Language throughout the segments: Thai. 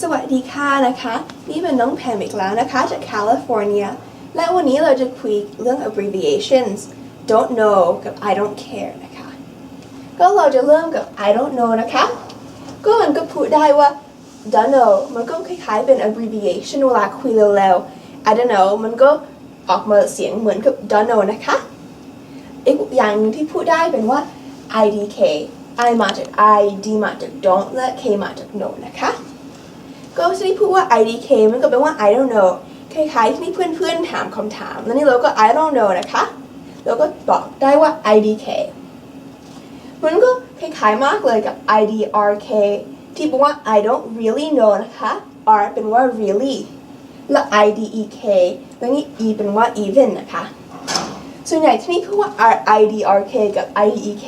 สวัสดีค่ะนะคะ นี่เป็นน้องแพมอีกแล้วนะคะ จากแคลิฟอร์เนียและวันนี้เราจะคุยเรื่อง abbreviations don't know กับ I don't care นะคะ ก็เราจะเริ่มกับ I don't know นะคะ ก็มันก็พูดได้ว่า don't know มันก็คล้ายๆเป็น abbreviation เวลาคุยเร็วๆ I don't know มันก็ออกมาเสียงเหมือนกับ don't know นะคะ อีกอย่างหนึงที่พูดได้เป็นว่า IDK I มาจาก I D มาจาก don't และ K มาจาก no นะคะ ก็ที่พูดว่า IDK มันก็แปลว่า I don't know คล้ายๆที่เพื่อนๆถามคำถาม แล้วนี่เราก็ I don't know นะคะแล้วก็บอกได้ว่า IDK มันก็คล้ายๆมากเลยกับ IDRK ที่บอกว่า I don't really know นะคะ R เป็นว่า really และ IDEK แล้วนี่ E เป็นว่า even นะคะ ส่วนใหญ่ที่นี่พูดว่า R IDRK กับ IDEK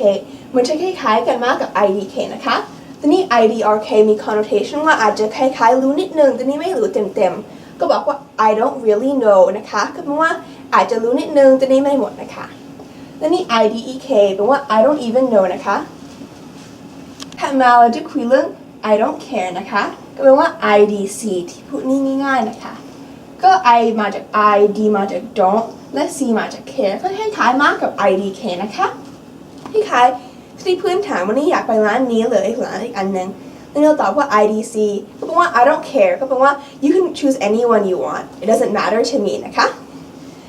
มันจะคล้ายๆกันมากกับ IDK นะคะ แต่นี่ IDRK มี connotation ว่าอาจจะคล้ายๆรู้นิดนึงแต่นี่ไม่รู้เต็มๆ ก็บอกว่า I don't really know นะคะก็แปลว่าอาจจะรู้นิดนึงแต่นี่ไม่หมดนะคะและนี่ IDEK แปลว่า I don't even know นะคะถัดมาเราจะคุยเรื่อง I don't care นะคะ ก็แปลว่า IDC ที่พูดนี่ง่ายๆนะคะ ก็ I มาจาก I D มาจาก don't และ C มาจาก care ก็คล้ายๆมากกับ IDK นะคะ คล้ายๆ ที่เพื่อนถามวันนี้อยากไปร้านนี้เลยร้านอีกอันนึงแล้วเราตอบว่า IDC ก็แปลว่า I don't care ก็แปลว่า you can choose anyone you want it doesn't matter to me นะคะ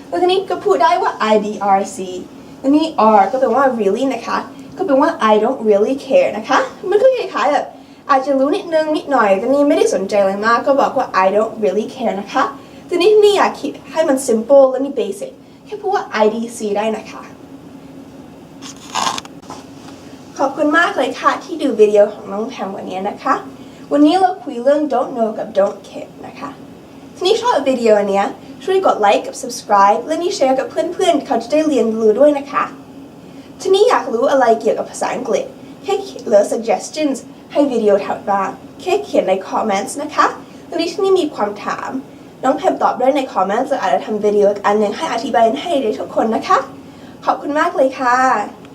แล้วทีนี้ก็พูดได้ว่า IDRC แล้วนี่ R ก็แปลว่า really นะคะ ก็แปลว่า I don't really care นะคะ มันก็คล้ายๆแบบอาจจะรู้นิดนึงนิดหน่อยแต่นี่ไม่ได้สนใจอะไรมากก็บอกว่า I don't really care นะคะทีนี้นี่อยากให้มัน simple และนี่ basic แค่พูดว่า IDC ได้นะคะ ขอบคุณมากเลยค่ะที่ดูวิดีโอของน้องแพมวันนี้นะคะ วันนี้เราคุยเรื่อง don't know กับ don't care นะคะทีนี้ชอบวิดีโอนี้ช่วยกดไลค์กับ subscribe และนี่แชร์กับเพื่อนๆ เขาจะได้เรียนรู้ด้วยนะคะทีนี้อยากรู้อะไรเกี่ยวกับภาษาอังกฤษแค่เหลือ suggestions ให้วิดีโอถัดมาแค่เขียนใน comments นะคะแล้วนี้ที่นี่มีความถาม น้องแพมตอบได้ใน comments และอาจจะทำวิดีโออันหนึ่งให้อธิบายให้ได้ทุกคนนะคะ ขอบคุณมากเลยค่ะ